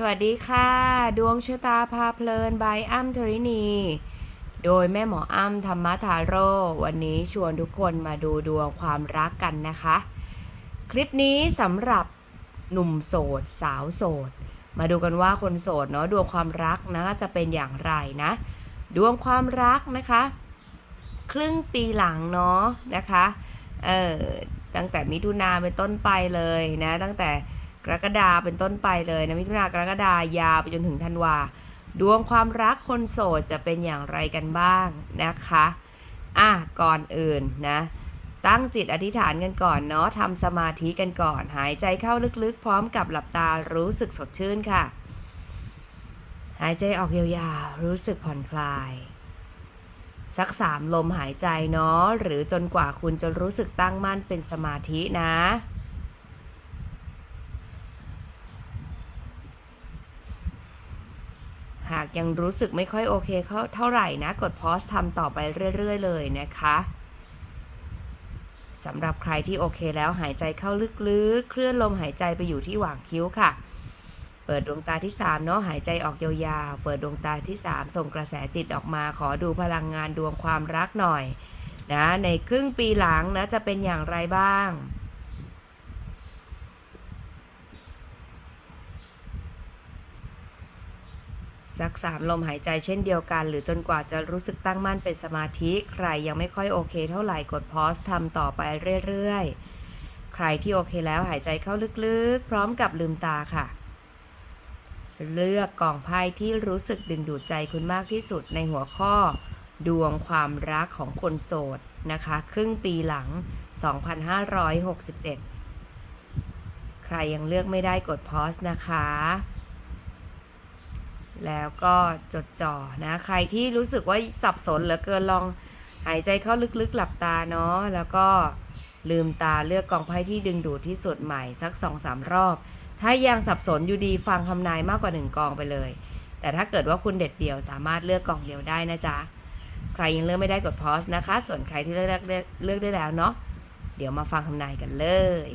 สวัสดีค่ะ ดวงชะตาพาเพลินบายอ้ำธรินี โดยแม่หมออ้ำธรรมทาโร่วันนี้ชวนทุกคนมาดูดวงความรักกันนะคะ คลิปนี้สำหรับหนุ่มโสด สาวโสด มาดูกันว่าคนโสดเนาะดวงความรักนะจะเป็นอย่างไรนะ ดวงความรักนะคะ ครึ่งปีหลังเนาะนะคะเออตั้งแต่มิถุนาเป็นต้นไปเลยนะ ตั้งแต่ รกฎาเป็นต้นไปเลยนะมิถุนากรกฎายาวไปจนถึงธันวา ดวงความรักคนโสดจะเป็นอย่างไรกันบ้างนะคะอะก่อนอื่นนะตั้งจิตอธิษฐานกันก่อนเนาะทำสมาธิกันก่อน หายใจเข้าลึกๆ พร้อมกับหลับตารู้สึกสดชื่นค่ะ หายใจออกยาวๆ รู้สึกผ่อนคลาย สักสามลมหายใจเนาะหรือจนกว่าคุณจะรู้สึกตั้งมั่นเป็นสมาธินะ หาก ยังรู้สึกไม่ค่อยโอเคเขาเท่าไหร่นะ กดพอสทำต่อไปเรื่อย ๆ เลยนะคะสำหรับใครที่โอเคแล้วหายใจเข้าลึกๆ เคลื่อนลมหายใจไปอยู่ที่หว่างคิ้วค่ะ เปิดดวงตาที่3เนาะหายใจออกยาวๆ เปิดดวงตาที่ 3 ส่งกระแสจิตออกมา ขอดูพลังงานดวงความรักหน่อยนะในครึ่งปีหลังนะจะเป็นอย่างไรบ้าง สักสามลมหายใจเช่นเดียวกัน หรือจนกว่าจะรู้สึกตั้งมั่นเป็นสมาธิ ใครยังไม่ค่อยโอเคเท่าไหร่กดพอสทำต่อไปเรื่อยๆ ใครที่โอเคแล้วหายใจเข้าลึกๆ พร้อมกับลืมตาค่ะ เลือกกล่องไพ่ที่รู้สึกดึงดูดใจคุณมากที่สุดในหัวข้อ ดวงความรักของคนโสดนะคะ ครึ่งปีหลัง 2567 ใครยังเลือกไม่ได้กดพอสนะคะ แล้วก็จดจ่อนะใครที่รู้สึกว่าสับสนเหลือเกินลองหายใจเข้าลึกๆหลับตาเนาะแล้วก็ลืมตาเลือกกองไพ่ที่ดึงดูดที่สุดใหม่สักสองสามรอบ ถ้ายังสับสนอยู่ดีฟังคำนายมากกว่าหนึ่งกองไปเลย แต่ถ้าเกิดว่าคุณเด็ดเดี่ยวสามารถเลือกกองเดียวได้นะจ๊ะใครยังเลือกไม่ได้กดพอสนะคะ ส่วนใครที่เลือกได้เลือกได้แล้วเนาะเดี๋ยวมาฟังคำนายกันเลย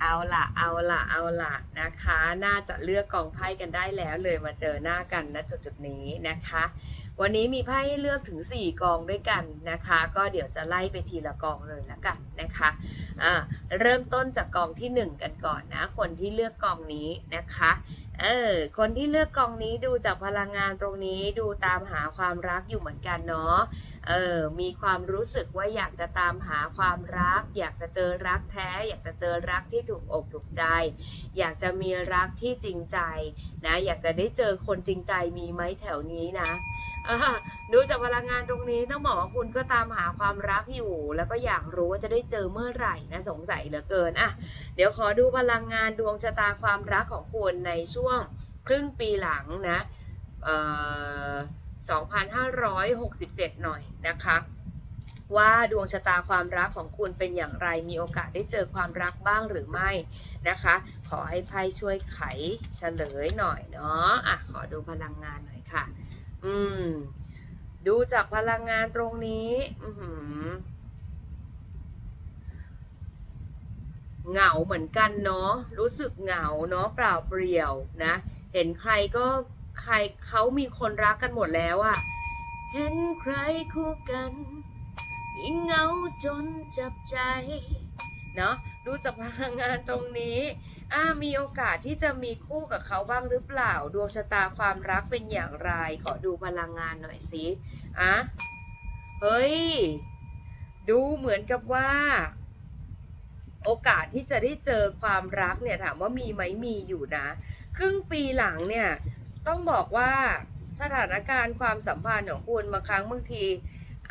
เอาละเอาละเอาละนะคะ น่าจะเลือกกองไพ่กันได้แล้วเลยมาเจอหน้ากันณจุดจุดนี้นะคะ วันนี้มีไพ่ให้เลือกถึง 4 กองด้วยกันนะคะ ก็เดี๋ยวจะไล่ไปทีละกองเลยละกันนะคะอ่าเริ่มต้นจากกองที่ 1 กันก่อนนะ คนที่เลือกกองนี้นะคะเออคนที่เลือกกองนี้ดูจากพลังงานตรงนี้ดูตามหาความรักอยู่เหมือนกันเนาะ เออมีความรู้สึกว่าอยากจะตามหาความรัก อยากจะเจอรักแท้ อยากจะเจอรักที่ถูกอกถูกใจ อยากจะมีรักที่จริงใจนะอยากจะได้เจอคนจริงใจมีไหมแถวนี้นะดูจากพลังงานตรงนี้ต้องบอกว่าคุณก็ตามหาความรักอยู่ แล้วก็อยากรู้ว่าจะได้เจอเมื่อไหร่นะสงสัยเหลือเกินอะเดี๋ยวขอดูพลังงานดวงชะตาความรักของคุณในช่วงครึ่งปีหลังนะเอ่อ 2567 หน่อยนะคะ ว่าดวงชะตาความรักของคุณเป็นอย่างไรมีโอกาสได้เจอความรักบ้างหรือไม่นะคะ ขอให้ไพ่ช่วยไขเฉลยหน่อยเนาะอะขอดูพลังงานหน่อยค่ะ อืม ดูจากพลังงานตรงนี้ อืเหงาเหมือนกันเนาะรู้สึกเหงาเนาะเปล่าเปลี่ยวนะ เห็นใครก็ ใครเขามีคนรักกันหมดแล้วอะเห็นใครคู่กันยิ่งเงาจนจับใจเนาะดูจากพลังงานตรงนี้อ่ามีโอกาสที่จะมีคู่กับเขาบ้างหรือเปล่า ดวงชะตาความรักเป็นอย่างไรขอดูพลังงานหน่อยสิอะเฮ้ย ดูเหมือนกับว่า โอกาสที่จะได้เจอความรักเนี่ยถามว่ามีไหมมีอยู่นะ ครึ่งปีหลังเนี่ย ต้องบอกว่าสถานการณ์ความสัมพันธ์ของคุณบางครั้งบางที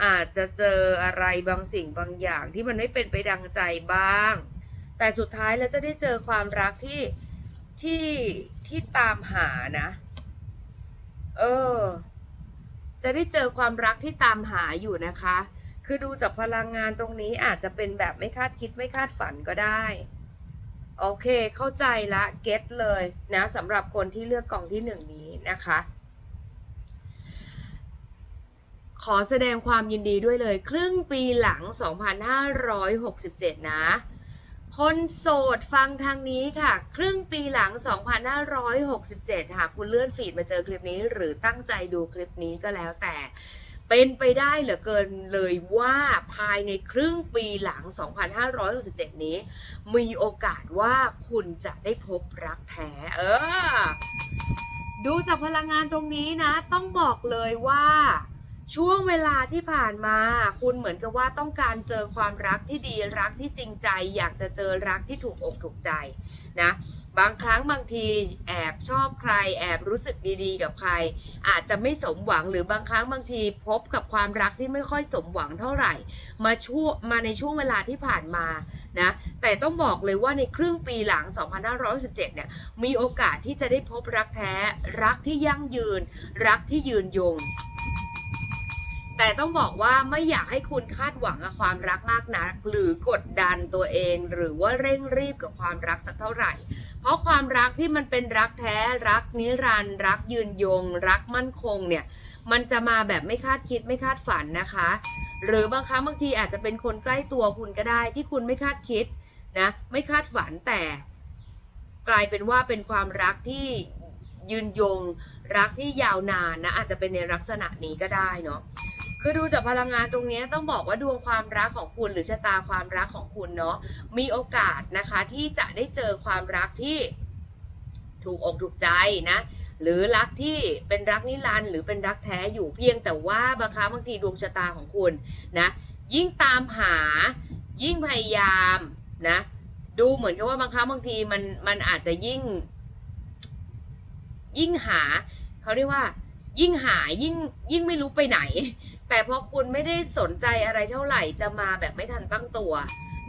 อาจจะเจออะไรบางสิ่งบางอย่างที่มันไม่เป็นไปดังใจบ้าง แต่สุดท้ายแล้วจะได้เจอความรักที่ที่ที่ตามหานะ เออ จะได้เจอความรักที่ตามหาอยู่นะคะ คือดูจากพลังงานตรงนี้อาจจะเป็นแบบไม่คาดคิดไม่คาดฝันก็ได้ โอเค เข้าใจละเก็ตเลยนะสำหรับคนที่เลือกกล่องที่หนึ่งนี้นะคะ ขอแสดงความยินดีด้วยเลย ครึ่งปีหลัง 2567 นะ คนโสดฟังทางนี้ค่ะ ครึ่งปีหลัง 2567 หากคุณเลื่อนฟีดมาเจอคลิปนี้ หรือตั้งใจดูคลิปนี้ก็แล้วแต่ เป็นไปได้เหลือเกินเลยว่าภายในครึ่งปีหลัง 2567 นี้ มีโอกาสว่าคุณจะได้พบรักแท้ เออ ดูจากพลังงานตรงนี้นะ ต้องบอกเลยว่าช่วงเวลาที่ผ่านมา คุณเหมือนกับว่าต้องการเจอความรักที่ดีรักที่จริงใจ อยากจะเจอรักที่ถูกอกถูกใจนะ บางครั้งบางทีแอบชอบใคร แอบรู้สึกดีๆ กับใคร อาจจะไม่สมหวังหรือบางครั้งบางทีพบกับความรักที่ไม่ค่อยสมหวังเท่าไหร่ มาช่วงมาในช่วงเวลาที่ผ่านมานะแต่ต้องบอกเลยว่าในครึ่งปีหลัง 2517 เนี่ยมีโอกาสที่จะได้พบรักแท้ รักที่ยั่งยืน รักที่ยืนยงแต่ต้องบอกว่าไม่อยากให้คุณคาดหวังกับความรักมากนัก หรือกดดันตัวเอง หรือว่าเร่งรีบกับความรักสักเท่าไหร่ เพราะความรักที่มันเป็นรักแท้รักนิรันดร์รักยืนยง รักมั่นคงเนี่ย มันจะมาแบบไม่คาดคิดไม่คาดฝันนะคะ หรือบางครั้งบางทีอาจจะเป็นคนใกล้ตัวคุณก็ได้ที่คุณไม่คาดคิดนะไม่คาดฝันแต่ กลายเป็นว่าเป็นความรักที่ยืนยง รักที่ยาวนานนะอาจจะเป็นในลักษณะนี้ก็ได้เนาะ คือดูจากพลังงานตรงนี้ต้องบอกว่าดวงความรักของคุณ หรือชะตาความรักของคุณเนาะมีโอกาสนะคะที่จะได้เจอความรักที่ถูกอกถูกใจนะหรือรักที่เป็นรักนิรันดร์หรือเป็นรักแท้อยู่เพียงแต่ว่าบางครั้งบางทีดวงชะตาของคุณนะยิ่งตามหายิ่งพยายามนะดูเหมือนกับว่าบางครั้งบางทีมันมันอาจจะยิ่ง ยิ่งหาเขาเรียกว่า ยิ่งหายิ่งยิ่งไม่รู้ไปไหน แต่พอคุณไม่ได้สนใจอะไรเท่าไหร่จะมาแบบไม่ทันตั้งตัว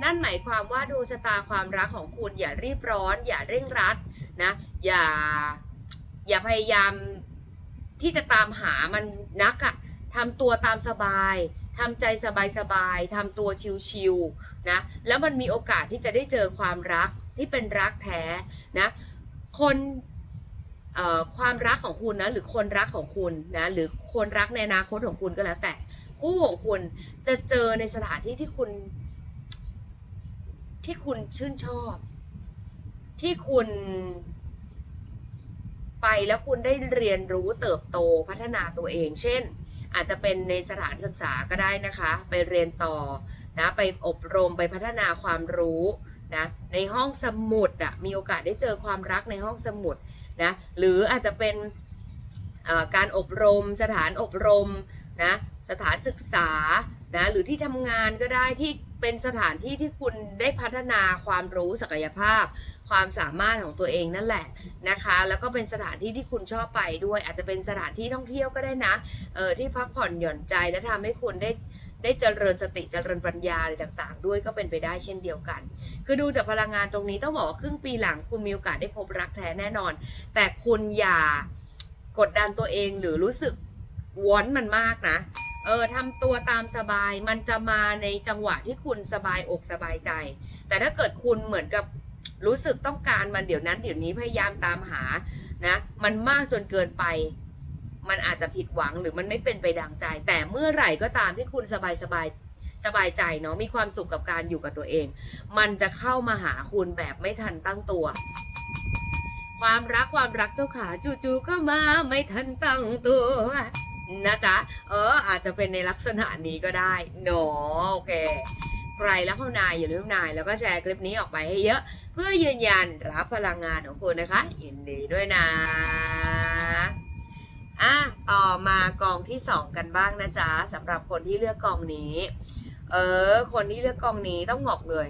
นั่นหมายความว่าดวงชะตาความรักของคุณอย่ารีบร้อน อย่าเร่งรัดนะ อย่าอย่าพยายามที่จะตามหามันนักอะทำตัวตามสบายทำใจสบายๆทำตัวชิวๆนะ แล้วมันมีโอกาสที่จะได้เจอความรักที่เป็นรักแท้นะ คน ความรักของคุณนะหรือคนรักของคุณนะหรือคนรักในอนาคตของคุณก็แล้วแต่คู่ของคุณจะเจอในสถานที่ที่คุณ ที่คุณชื่นชอบ ที่คุณไปแล้วคุณได้เรียนรู้เติบโตพัฒนาตัวเอง เช่น อาจจะเป็นในสถานศึกษาก็ได้นะคะ ไปเรียนต่อนะไปอบรมไปพัฒนาความรู้นะในห้องสมุดอะมีโอกาสได้เจอความรักในห้องสมุด นะหรืออาจจะเป็นการอบรม สถานอบรมนะสถานศึกษานะหรือที่ทำงานก็ได้ที่เป็นสถานที่ที่คุณได้พัฒนาความรู้ศักยภาพ ความสามารถของตัวเองนั่นแหละนะคะ แล้วก็เป็นสถานที่ที่คุณชอบไปด้วย อาจจะเป็นสถานที่ท่องเที่ยวก็ได้นะเออที่พักผ่อนหย่อนใจและทำให้คุณได้ได้เจริญสติเจริญปัญญาอะไรต่างๆ ด้วยก็เป็นไปได้เช่นเดียวกัน คือดูจากพลังงานตรงนี้ต้องบอกว่าครึ่งปีหลังคุณมีโอกาสได้พบรักแท้แน่นอน แต่คุณอย่ากดดันตัวเองหรือรู้สึกวอนมันมากนะเออทำตัวตามสบายมันจะมาในจังหวะที่คุณสบายอกสบายใจ แต่ถ้าเกิดคุณเหมือนกับ รู้สึกต้องการมันเดี๋ยวนั้นเดี๋ยวนี้พยายามตามหานะมันมากจนเกินไป มันอาจจะผิดหวังหรือมันไม่เป็นไปดังใจ แต่เมื่อไหร่ก็ตามที่คุณสบายสบายสบายใจเนาะมีความสุขกับการอยู่กับตัวเอง มันจะเข้ามาหาคุณแบบไม่ทันตั้งตัว ความรักความรักเจ้าขาจู่ๆก็มาไม่ทันตั้งตัวนะจ๊ะเอออาจจะเป็นในลักษณะนี้ก็ได้เนาะโอเค ใครแล้วเข้านายอย่าลืมนาย แล้วก็แชร์คลิปนี้ออกไปให้เยอะ เพื่อยืนยันรับพลังงานของคุณนะคะยินดีด้วยนะอะต่อมากองที่2กันบ้างนะจ๊ะสำหรับคนที่เลือกกองนี้ เออ คนที่เลือกกองนี้ต้องบอกเลย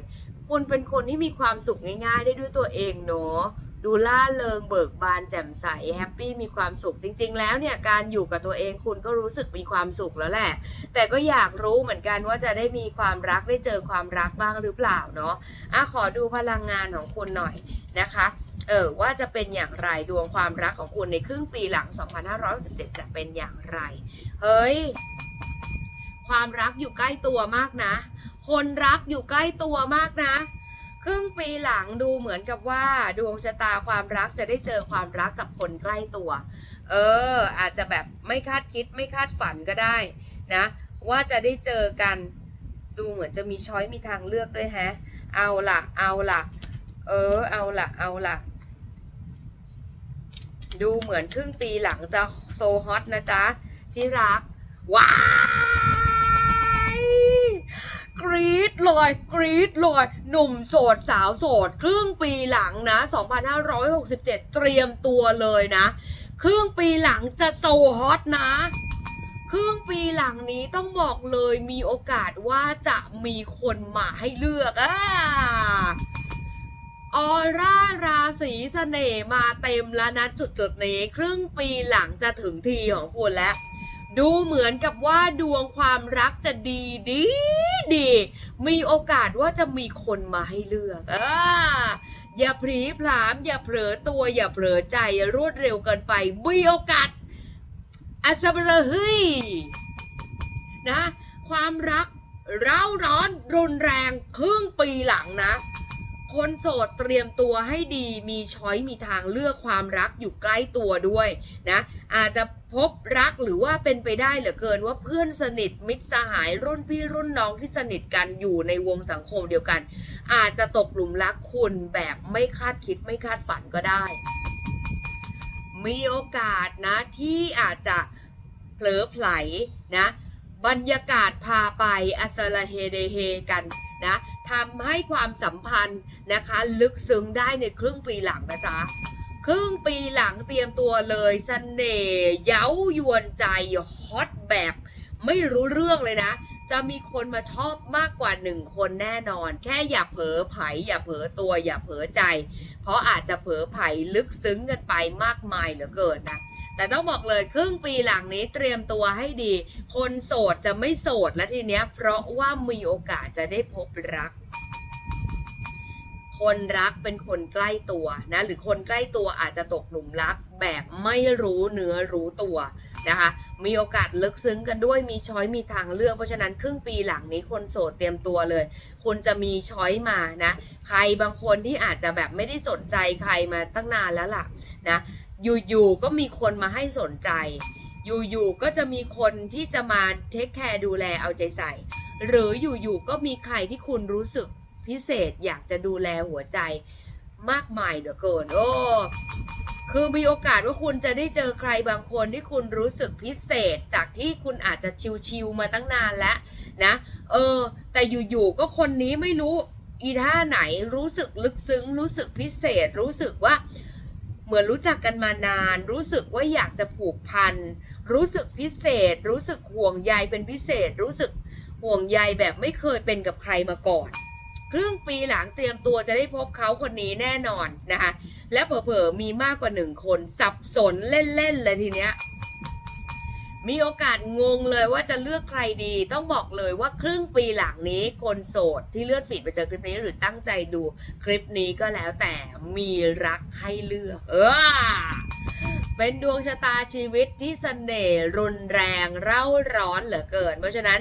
คุณเป็นคนที่มีความสุขง่าย ๆ ได้ด้วยตัวเองเนาะ ดูล่าเริงเบิกบานแจ่มใสแฮปปี้มีความสุขจริง ๆ แล้วเนี่ยการอยู่กับตัวเองคุณก็รู้สึกมีความสุขแล้วแหละ แต่ก็อยากรู้เหมือนกันว่าจะได้มีความรักได้เจอความรักบ้างหรือเปล่าเนาะอะขอดูพลังงานของคุณหน่อยนะคะเออว่าจะเป็นอย่างไรดวงความรักของคุณในครึ่งปีหลัง 2567 จะเป็นอย่างไร เฮ้ย ความรักอยู่ใกล้ตัวมากนะ คนรักอยู่ใกล้ตัวมากนะ ครึ่งปีหลังดูเหมือนกับว่าดวงชะตาความรักจะได้เจอความรักกับคนใกล้ตัว เออ อาจจะแบบไม่คาดคิดไม่คาดฝันก็ได้นะ ว่าจะได้เจอกันดูเหมือนจะมีช้อยมีทางเลือกด้วยแฮะ เอาละเอาละเออ เอาละเอาละดูเหมือนครึ่งปีหลังจะโซฮอตนะจ๊ะที่รัก ว้า กรี๊ดเลยกรี๊ดเลยหนุ่มโสดสาวโสด ครึ่งปีหลังนะ 2567 เตรียมตัวเลยนะ ครึ่งปีหลังจะโซฮอตนะครึ่งปีหลังนี้ต้องบอกเลยมีโอกาสว่าจะมีคนมาให้เลือกอะออร่าราศีเสน่ห์มาเต็มแล้วนะจุดจุดๆนี้ ครึ่งปีหลังจะถึงทีของคุณแล้ว ดูเหมือนกับว่าดวงความรักจะดีดี ดี มีโอกาสว่าจะมีคนมาให้เลือกอ่าอย่าพลีพลาม อย่าเผลอตัว อย่าเผลอใจอย่ารวดเร็วเกินไป มีโอกาสอัศบระเฮ้ยนะ ความรักเร้าร้อนรุนแรงครึ่งปีหลังนะ คนโสดเตรียมตัวให้ดีมีช้อยมีทางเลือกความรักอยู่ใกล้ตัวด้วยนะอาจจะพบรักหรือว่าเป็นไปได้เหลือเกินว่าเพื่อนสนิทมิตรสหายรุ่นพี่รุ่นน้องที่สนิทกันอยู่ในวงสังคมเดียวกัน อาจจะตกหลุมรักคุณแบบไม่คาดคิดไม่คาดฝันก็ได้ มีโอกาสนะที่อาจจะเผลอไผลนะบรรยากาศพาไปอัสลาเฮเดเฮกันนะ ทำให้ความสัมพันธ์นะคะ ลึกซึ้งได้ในครึ่งปีหลังนะจ๊ะครึ่งปีหลังเตรียมตัวเลยสเสน่ห์เย้ายวนใจฮอตแบบ ไม่รู้เรื่องเลยนะ จะมีคนมาชอบมากกว่าหนึ่งคนแน่นอน แค่อย่าเผลอไผอย่าเผลอตัวอย่าเผลอใจ เพราะอาจจะเผลอไผลึกซึ้งกันไปมากมายเหลือเกินนะ แต่ต้องบอกเลยครึ่งปีหลังนี้เตรียมตัวให้ดี คนโสดจะไม่โสดแล้วทีเนี้ย เพราะว่ามีโอกาสจะได้พบรัก คนรักเป็นคนใกล้ตัวนะ หรือคนใกล้ตัวอาจจะตกหลุมรักแบบไม่รู้เนื้อรู้ตัวนะคะ มีโอกาสลึกซึ้งกันด้วย มีช้อยมีทางเลือก เพราะฉะนั้นครึ่งปีหลังนี้คนโสดเตรียมตัวเลย คุณจะมีช้อยมานะ ใครบางคนที่อาจจะแบบไม่ได้สนใจใครมาตั้งนานแล้วล่ะนะ อยู่ๆก็มีคนมาให้สนใจ อยู่ๆก็จะมีคนที่จะมาเทคแคร์ดูแลเอาใจใส่ หรืออยู่ๆก็มีใครที่คุณรู้สึกพิเศษอยากจะดูแลหัวใจมากมายเหลือเกิน โอ้ คือมีโอกาสว่าคุณจะได้เจอใครบางคนที่คุณรู้สึกพิเศษจากที่คุณอาจจะชิวๆมาตั้งนานแล้วนะ เออ แต่อยู่ๆก็คนนี้ไม่รู้อีท่าไหนรู้สึกลึกซึ้ง รู้สึกพิเศษรู้สึกว่า เหมือนรู้จักกันมานาน รู้สึกว่าอยากจะผูกพัน รู้สึกพิเศษ รู้สึกห่วงใยเป็นพิเศษ รู้สึกห่วงใยแบบไม่เคยเป็นกับใครมาก่อน ครึ่งปีหลังเตรียมตัวจะได้พบเขาคนนี้แน่นอนนะคะ และเผลอๆมีมากกว่าหนึ่งคน สับสนเล่นๆเลยทีเนี้ย มีโอกาสงงเลยว่าจะเลือกใครดี ต้องบอกเลยว่าครึ่งปีหลังนี้คนโสดที่เลื่อนฟีดไปเจอคลิปนี้หรือตั้งใจดูคลิปนี้ก็แล้วแต่มีรักให้เลือก เออเป็นดวงชะตาชีวิตที่เสน่ห์รุนแรงเร่าร้อนเหลือเกิน เพราะฉะนั้น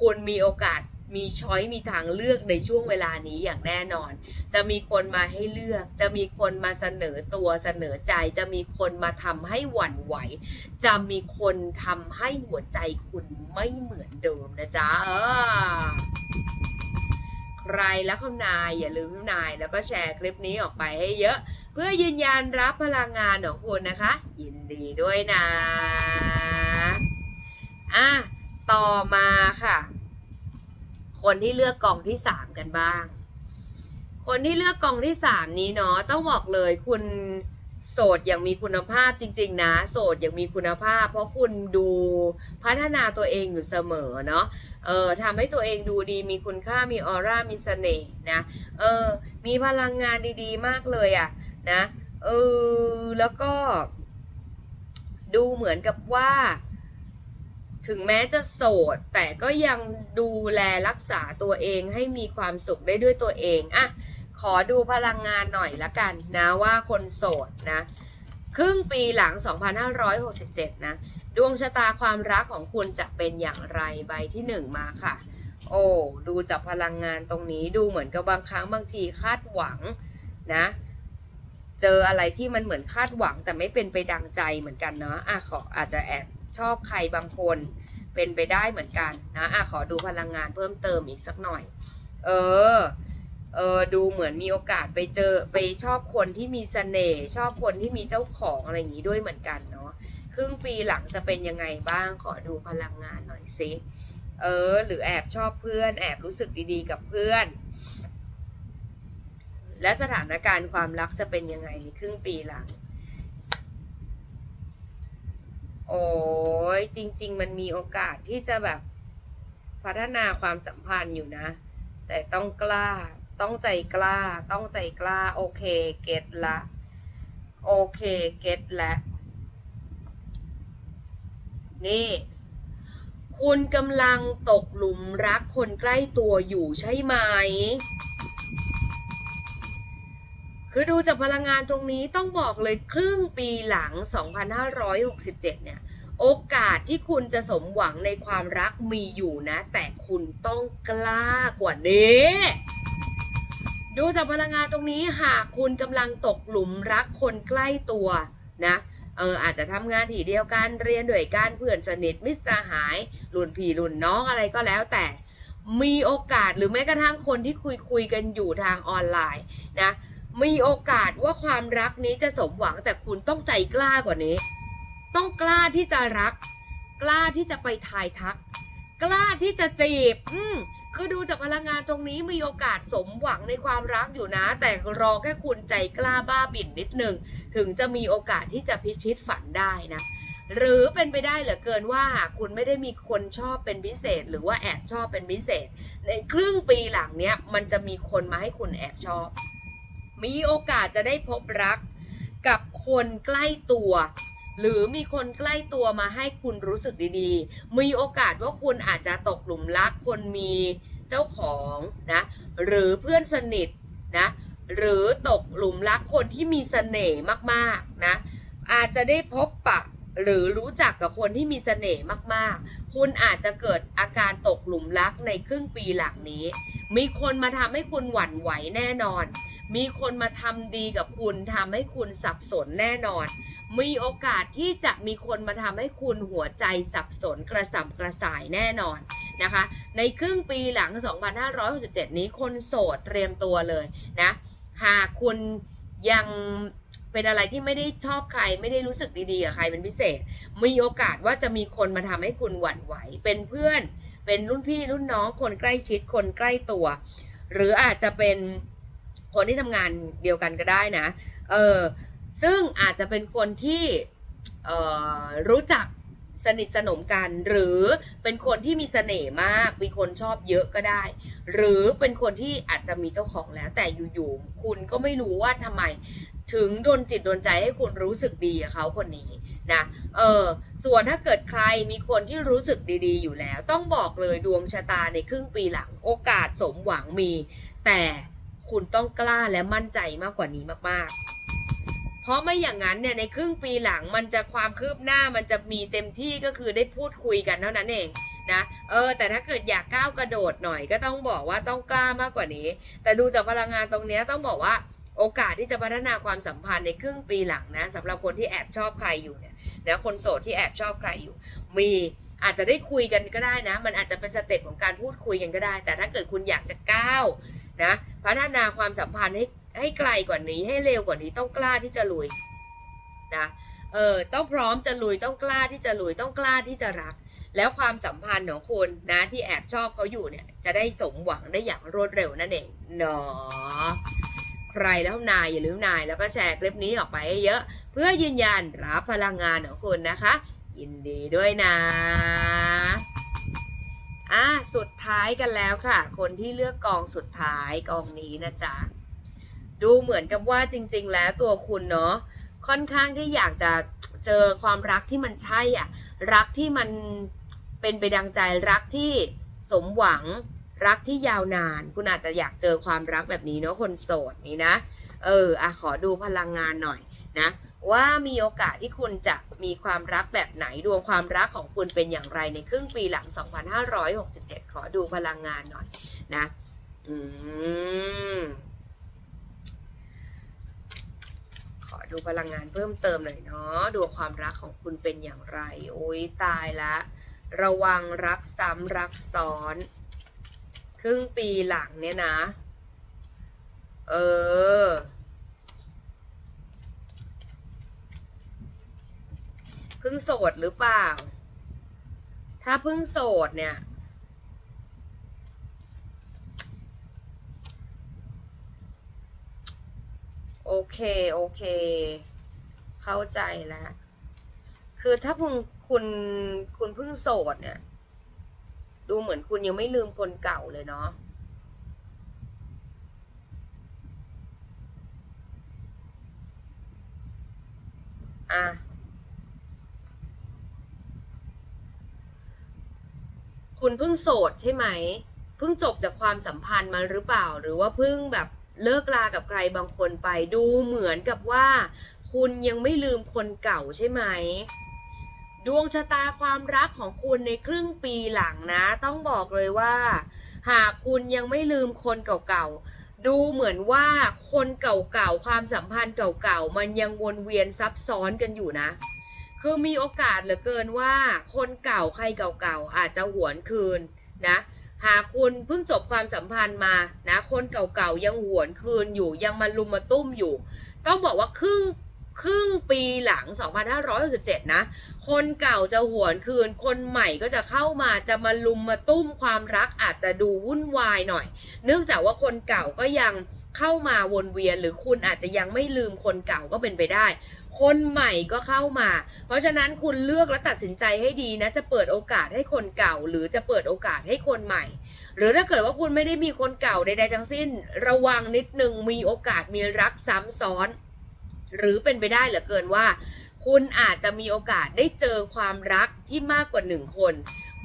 คุณมีโอกาส มีช้อยมีทางเลือกในช่วงเวลานี้อย่างแน่นอน จะมีคนมาให้เลือก จะมีคนมาเสนอตัวเสนอใจ จะมีคนมาทำให้หวั่นไหว จะมีคนทำให้หัวใจคุณไม่เหมือนเดิมนะจ๊ะใครและคำนายอย่าลืมนายแล้วก็แชร์คลิปนี้ออกไปให้เยอะ เพื่อยืนยันรับพลังงานของคุณนะคะ ยินดีด้วยนะอะต่อมาค่ะ คนที่เลือกกองที่สามกันบ้าง คนที่เลือกกองที่สามนี้เนาะต้องบอกเลยคุณโสดอย่างมีคุณภาพจริง ๆ นะ โสดอย่างมีคุณภาพ เพราะคุณดูพัฒนาตัวเองอยู่เสมอเนาะเออทำให้ตัวเองดูดีมีคุณค่ามีออร่ามีเสน่ห์นะเออมีพลังงานดีๆ มากเลยอะนะเออแล้วก็ ดูเหมือนกับว่า ถึงแม้จะโสด แต่ก็ยังดูแลรักษาตัวเองให้มีความสุขได้ด้วยตัวเองอะขอดูพลังงานหน่อยละกันนะว่าคนโสดนะครึ่งปีหลัง 2567 นะ ดวงชะตาความรักของคุณจะเป็นอย่างไรใบที่หนึ่งมาค่ะ โอ้ดูจากพลังงานตรงนี้ดูเหมือนกับบางครั้งบางทีคาดหวังนะเจออะไรที่มันเหมือนคาดหวังแต่ไม่เป็นไปดังใจเหมือนกันเนาะอะขออาจจะแอบ ชอบใครบางคนเป็นไปได้เหมือนกันนะอะขอดูพลังงานเพิ่มเติมอีกสักหน่อย เออ เออดูเหมือนมีโอกาสไปเจอไปชอบคนที่มีเสน่ห์ชอบคนที่มีเจ้าของอะไรอย่างนี้ด้วยเหมือนกันเนาะครึ่งปีหลังจะเป็นยังไงบ้างขอดูพลังงานหน่อยสิเออ หรือแอบชอบเพื่อน แอบรู้สึกดีๆ กับเพื่อน และสถานการณ์ความรักจะเป็นยังไงในครึ่งปีหลัง โอ้ ยจริง ๆ มันมีโอกาสที่จะแบบพัฒนาความสัมพันธ์อยู่นะ แต่ต้องกล้า ต้องใจกล้า ต้องใจกล้า โอเค เก็ตละ โอเค เก็ตละ นี่ คุณกำลังตกหลุมรักคนใกล้ตัวอยู่ใช่ไหม คือดูจากพลังงานตรงนี้ต้องบอกเลยครึ่งปีหลัง 2567 เนี่ย โอกาสที่คุณจะสมหวังในความรักมีอยู่นะ แต่คุณต้องกล้ากว่านี้ ดูจากพลังงานตรงนี้หากคุณกำลังตกหลุมรักคนใกล้ตัวนะเอออาจจะทำงานที่เดียวกันเรียนด้วยกันเพื่อนสนิทมิตรสหายรุ่นพี่รุ่นน้องอะไรก็แล้วแต่มีโอกาสหรือแม้กระทั่งคนที่คุยคุยกันอยู่ทางออนไลน์นะมีโอกาสว่าความรักนี้จะสมหวังแต่คุณต้องใจกล้ากว่านี้ ต้องกล้าที่จะรัก กล้าที่จะไปทายทัก กล้าที่จะจีบ อืมคือดูจากพลังงานตรงนี้มีโอกาสสมหวังในความรักอยู่นะ แต่รอแค่คุณใจกล้าบ้าบิ่นนิดนึง ถึงจะมีโอกาสที่จะพิชิตฝันได้นะหรือเป็นไปได้เหลือเกินว่าหากคุณไม่ได้มีคนชอบเป็นพิเศษ หรือว่าแอบชอบเป็นพิเศษ ในครึ่งปีหลังเนี้ยมันจะมีคนมาให้คุณแอบชอบ มีโอกาสจะได้พบรักกับคนใกล้ตัว หรือมีคนใกล้ตัวมาให้คุณรู้สึกดีๆ มีโอกาสว่าคุณอาจจะตกหลุมรักคนมีเจ้าของนะหรือเพื่อนสนิทนะหรือตกหลุมรักคนที่มีเสน่ห์มากๆนะอาจจะได้พบปะหรือรู้จักกับคนที่มีเสน่ห์มากๆ คุณอาจจะเกิดอาการตกหลุมรักในครึ่งปีหลังนี้ มีคนมาทำให้คุณหวั่นไหวแน่นอน มีคนมาทำดีกับคุณทำให้คุณสับสนแน่นอน มีโอกาสที่จะมีคนมาทำให้คุณหัวใจสับสนกระสับกระส่ายแน่นอนนะคะ ในครึ่งปีหลัง 2567 นี้คนโสดเตรียมตัวเลยนะ หากคุณยังเป็นอะไรที่ไม่ได้ชอบใครไม่ได้รู้สึกดีๆกับใครเป็นพิเศษ มีโอกาสว่าจะมีคนมาทำให้คุณหวั่นไหว เป็นเพื่อน เป็นรุ่นพี่รุ่นน้องคนใกล้ชิดคนใกล้ตัว หรืออาจจะเป็นคนที่ทำงานเดียวกันก็ได้นะ เออ ซึ่งอาจจะเป็นคนที่รู้จักสนิทสนมกัน หรือเป็นคนที่มีเสน่ห์มาก มีคนชอบเยอะก็ได้ หรือเป็นคนที่อาจจะมีเจ้าของแล้ว แต่อยู่ๆคุณก็ไม่รู้ว่าทำไม ถึงโดนจิตโดนใจให้คุณรู้สึกดีกับเขาคนนี้นะเออส่วนถ้าเกิดใครมีคนที่รู้สึกดีๆ อยู่แล้ว ต้องบอกเลยดวงชะตาในครึ่งปีหลัง โอกาสสมหวังมี แต่คุณต้องกล้าและมั่นใจมากกว่านี้มากๆ ราะไม่อย่างนั้นเนี่ยในครึ่งปีหลังมันจะความคืบหน้ามันจะมีเต็มที่ก็คือได้พูดคุยกันเท่านั้นเองนะเออแต่ถ้าเกิดอยากก้าวกระโดดหน่อยก็ต้องบอกว่าต้องกล้ามากกว่านี้ แต่ดูจากพลังงานตรงนี้ต้องบอกว่าโอกาสที่จะพัฒนาความสัมพันธ์ในครึ่งปีหลังนะสำหรับคนที่แอบชอบใครอยู่เนี่ยนะคนโสดที่แอบชอบใครอยู่ มีอาจจะได้คุยกันก็ได้นะ มันอาจจะเป็นสเต็ปของการพูดคุยกันก็ได้ แต่ถ้าเกิดคุณอยากจะก้าวนะพัฒนาความสัมพันธ์ให้ ให้ไกลกว่านี้ให้เร็วกว่านี้ต้องกล้าที่จะลุยนะเออต้องพร้อมจะลุยต้องกล้าที่จะลุยต้องกล้าที่จะรัก แล้วความสัมพันธ์ของคุณนะที่แอบชอบเขาอยู่เนี่ย จะได้สมหวังได้อย่างรวดเร็วนั่นเองเนาะใครแล้วนายอย่าลืมนายแล้วก็แชร์คลิปนี้ออกไปให้เยอะ เพื่อยืนยันรับพลังงานของคุณนะคะ ยินดีด้วยนะอะสุดท้ายกันแล้วค่ะ คนที่เลือกกองสุดท้ายกองนี้นะจ๊ะ ดูเหมือนกับว่าจริง ๆ แล้วตัวคุณเนาะค่อนข้างที่อยากจะเจอความรักที่มันใช่อะรักที่มันเป็นไปดังใจรักที่สมหวังรักที่ยาวนาน คุณอาจจะอยากเจอความรักแบบนี้เนาะคนโสดนี้นะเอออะขอดูพลังงานหน่อยนะว่ามีโอกาสที่คุณจะมีความรักแบบไหนดวงความรักของคุณเป็นอย่างไรในครึ่งปีหลัง 2567 ขอดูพลังงานหน่อยนะ อืม ขอ ดูพลังงานเพิ่มเติมหน่อยเนาะดวงความรักของคุณเป็นอย่างไร โอ้ยตายละ ระวังรักซ้ำรักซ้อน ครึ่งปีหลังเนี่ยนะ เออเพิ่งโสดหรือเปล่า ถ้าเพิ่งโสดเนี่ย เค โอเค เข้าใจแล้ว คือถ้าคุณคุณคุณเพิ่งโสดเนี่ย ดูเหมือนคุณยังไม่ลืมคนเก่าเลยเนาะอะคุณเพิ่งโสดใช่ไหม เพิ่งจบจากความสัมพันธ์มาหรือเปล่า หรือว่าเพิ่งแบบ เลิกลากับใครบางคนไปดูเหมือนกับว่า คุณยังไม่ลืมคนเก่าใช่ไหม ดวงชะตาความรักของคุณในครึ่งปีหลังนะ ต้องบอกเลยว่า หากคุณยังไม่ลืมคนเก่าๆ ดูเหมือนว่าคนเก่าๆ ความสัมพันธ์เก่าๆ มันยังวนเวียนซับซ้อนกันอยู่นะ คือมีโอกาสเหลือเกินว่า คนเก่าใครเก่าๆ อาจจะหวนคืนนะ หากคุณเพิ่งจบความสัมพันธ์มานะ คนเก่าๆยังหวนคืนอยู่ยังมาลุมมาตุ้มอยู่ ต้องบอกว่าครึ่งครึ่งปีหลัง 2567 นะ คนเก่าจะหวนคืน คนใหม่ก็จะเข้ามาจะมาลุมมาตุ้มความรักอาจจะดูวุ่นวายหน่อย เนื่องจากว่าคนเก่าก็ยังเข้ามาวนเวียนหรือคุณอาจจะยังไม่ลืมคนเก่าก็เป็นไปได้ คนใหม่ก็เข้ามา เพราะฉะนั้นคุณเลือกและตัดสินใจให้ดีนะ จะเปิดโอกาสให้คนเก่า หรือจะเปิดโอกาสให้คนใหม่ หรือถ้าเกิดว่าคุณไม่ได้มีคนเก่าใดๆทั้งสิ้น ระวังนิดนึงมีโอกาสมีรักซ้ำซ้อน หรือเป็นไปได้เหลือเกินว่า คุณอาจจะมีโอกาสได้เจอความรักที่มากกว่าหนึ่งคน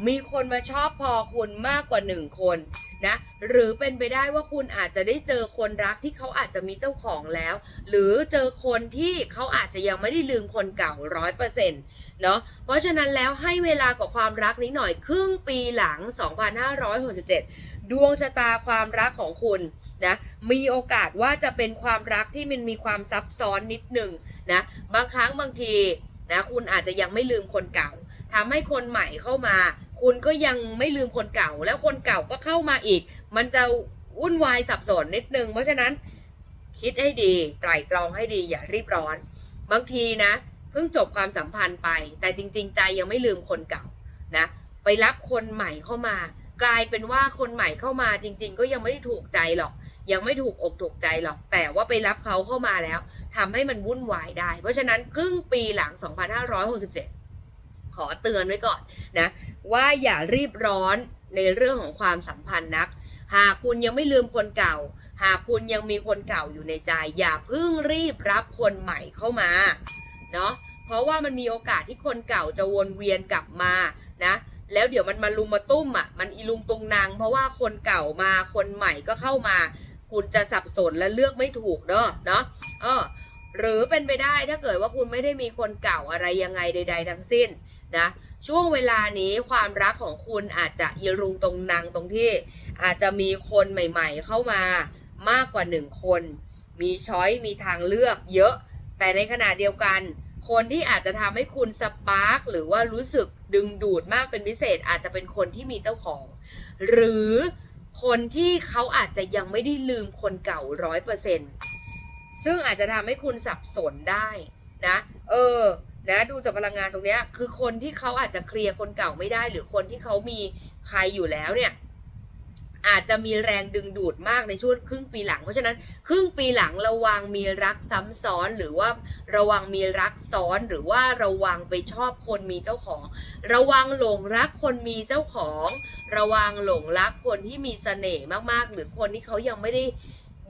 มีคนมาชอบพอคุณมากกว่าหนึ่งคน นะหรือเป็นไปได้ว่าคุณอาจจะได้เจอคนรักที่เขาอาจจะมีเจ้าของแล้ว หรือเจอคนที่เขาอาจจะยังไม่ได้ลืมคนเก่าร้อยเปอร์เซ็นต์เนาะเพราะฉะนั้นแล้วให้เวลากับความรักนี้หน่อยครึ่งปีหลัง 2567 ดวงชะตาความรักของคุณนะมีโอกาสว่าจะเป็นความรักที่มันมีความซับซ้อนนิดหนึ่งนะบางครั้งบางทีนะคุณอาจจะยังไม่ลืมคนเก่าทำให้คนใหม่เข้ามา คุณก็ยังไม่ลืมคนเก่า แล้วคนเก่าก็เข้ามาอีก มันจะวุ่นวายสับสนนิดนึง เพราะฉะนั้นคิดให้ดีไตร่ตรองให้ดีอย่ารีบร้อน บางทีนะเพิ่งจบความสัมพันธ์ไป แต่จริง ๆ ใจยังไม่ลืมคนเก่านะไปรับคนใหม่เข้ามา กลายเป็นว่าคนใหม่เข้ามาจริง ๆ ก็ยังไม่ได้ถูกใจหรอก ยังไม่ถูกอกถูกใจหรอก แต่ว่าไปรับเขาเข้ามาแล้วทำให้มันวุ่นวายได้ เพราะฉะนั้นครึ่งปีหลัง 2567 ขอเตือนไว้ก่อนนะว่าอย่ารีบร้อนในเรื่องของความสัมพันธ์นัก หากคุณยังไม่ลืมคนเก่า หากคุณยังมีคนเก่าอยู่ในใจ อย่าเพิ่งรีบรับคนใหม่เข้ามาเนาะเพราะว่ามันมีโอกาสที่คนเก่าจะวนเวียนกลับมานะแล้วเดี๋ยวมันมาลุมมาตุ้มอะมันอีลุงตุงนาง เพราะว่าคนเก่ามาคนใหม่ก็เข้ามา คุณจะสับสนและเลือกไม่ถูกเนาะเนาะเออ หรือเป็นไปได้ถ้าเกิดว่าคุณไม่ได้มีคนเก่าอะไรยังไงใด ๆ ทั้งสิ้นนะช่วงเวลานี้ความรักของคุณอาจจะอีรุงตรงนางตรงที่ อาจจะมีคนใหม่ ๆ เข้ามามากกว่าหนึ่งคน มีช้อยมีทางเลือกเยอะ แต่ในขณะเดียวกัน คนที่อาจจะทำให้คุณสปาร์กหรือว่ารู้สึกดึงดูดมากเป็นพิเศษ อาจจะเป็นคนที่มีเจ้าของ หรือคนที่เขาอาจจะยังไม่ได้ลืมคนเก่าร้อยเปอร์เซ็นต์ ซึ่งอาจจะทำให้คุณสับสนได้นะ เออนะดูจากพลังงานตรงเนี้ยคือคนที่เขาอาจจะเคลียร์คนเก่าไม่ได้ หรือคนที่เขามีใครอยู่แล้วเนี่ย อาจจะมีแรงดึงดูดมากในช่วงครึ่งปีหลัง เพราะฉะนั้นครึ่งปีหลังระวังมีรักซ้ำซ้อนหรือว่าระวังมีรักซ้อนหรือว่าระวังไปชอบคนมีเจ้าของ ระวังหลงรักคนมีเจ้าของ ระวังหลงรักคนที่มีเสน่ห์มากๆ หรือคนที่เขายังไม่ได้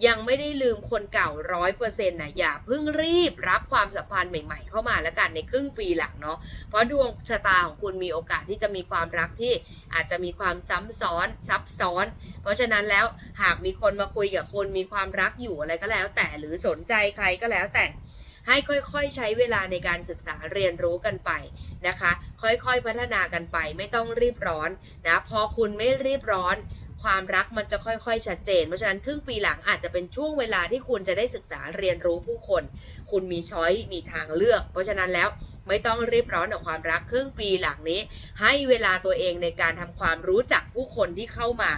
ยังไม่ได้ลืมคนเก่าร้อยเปอร์เซ็นต์นะอย่าเพิ่งรีบรับความสัมพันธ์ใหม่ ๆ เข้ามาแล้วกันในครึ่งปีหลังเนาะเพราะดวงชะตาของคุณมีโอกาสที่จะมีความรักที่อาจจะมีความซ้ำซ้อนซับซ้อน เพราะฉะนั้นแล้วหากมีคนมาคุยกับคุณมีความรักอยู่อะไรก็แล้ว แต่หรือสนใจใครก็แล้วแต่ให้ค่อยๆ ใช้เวลาในการศึกษาเรียนรู้กันไปนะคะ ค่อยๆ พัฒนากันไปไม่ต้องรีบร้อนนะ พอคุณไม่รีบร้อน ความรักมันจะค่อยๆ ชัดเจน เพราะฉะนั้นครึ่งปีหลังอาจจะเป็นช่วงเวลาที่คุณจะได้ศึกษาเรียนรู้ผู้คน คุณมีช้อยมีทางเลือก เพราะฉะนั้นแล้วไม่ต้องรีบร้อนกับความรักครึ่งปีหลังนี้ ให้เวลาตัวเองในการทำความรู้จักผู้คนที่เข้ามา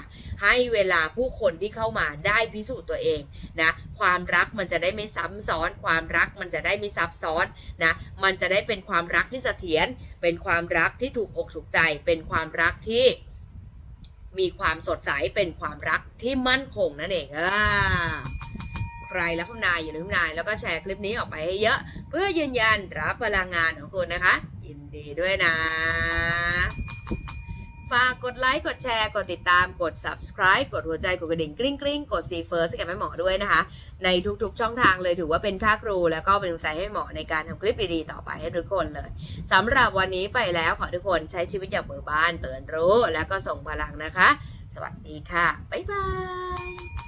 ให้เวลาผู้คนที่เข้ามาได้พิสูจน์ตัวเองนะความรักมันจะได้ไม่ซ้ำซ้อน ความรักมันจะได้ไม่ซับซ้อนนะมันจะได้เป็นความรักที่เสถียรเป็นความรักที่ถูกอกถูกใจ เป็นความรักที่ มีความสดใสเป็นความรักที่มั่นคงนั่นเองอ่าใครและคุณนายอย่าลืมนาย แล้วก็แชร์คลิปนี้ออกไปให้เยอะ เพื่อยืนยันรับพลังงานของคุณนะคะ ยินดีด้วยนะ ฝากกดไลค์ กดแชร์ กดติดตาม กด subscribe กดหัวใจ กดกระดิ่งกริ๊งกริ๊งกด see first ให้กับแม่หมอด้วยนะคะ ในทุกๆช่องทางเลยถือว่าเป็นค่าครู แล้วก็เป็นกำลังใจให้หมอในการทำคลิปดีๆ ต่อไปให้ทุกคนเลยสำหรับวันนี้ไปแล้วขอทุกคนใช้ชีวิตอย่างเบิกบานเตือนรู้ แล้วก็ส่งพลังนะคะ สวัสดีค่ะ บ๊ายบาย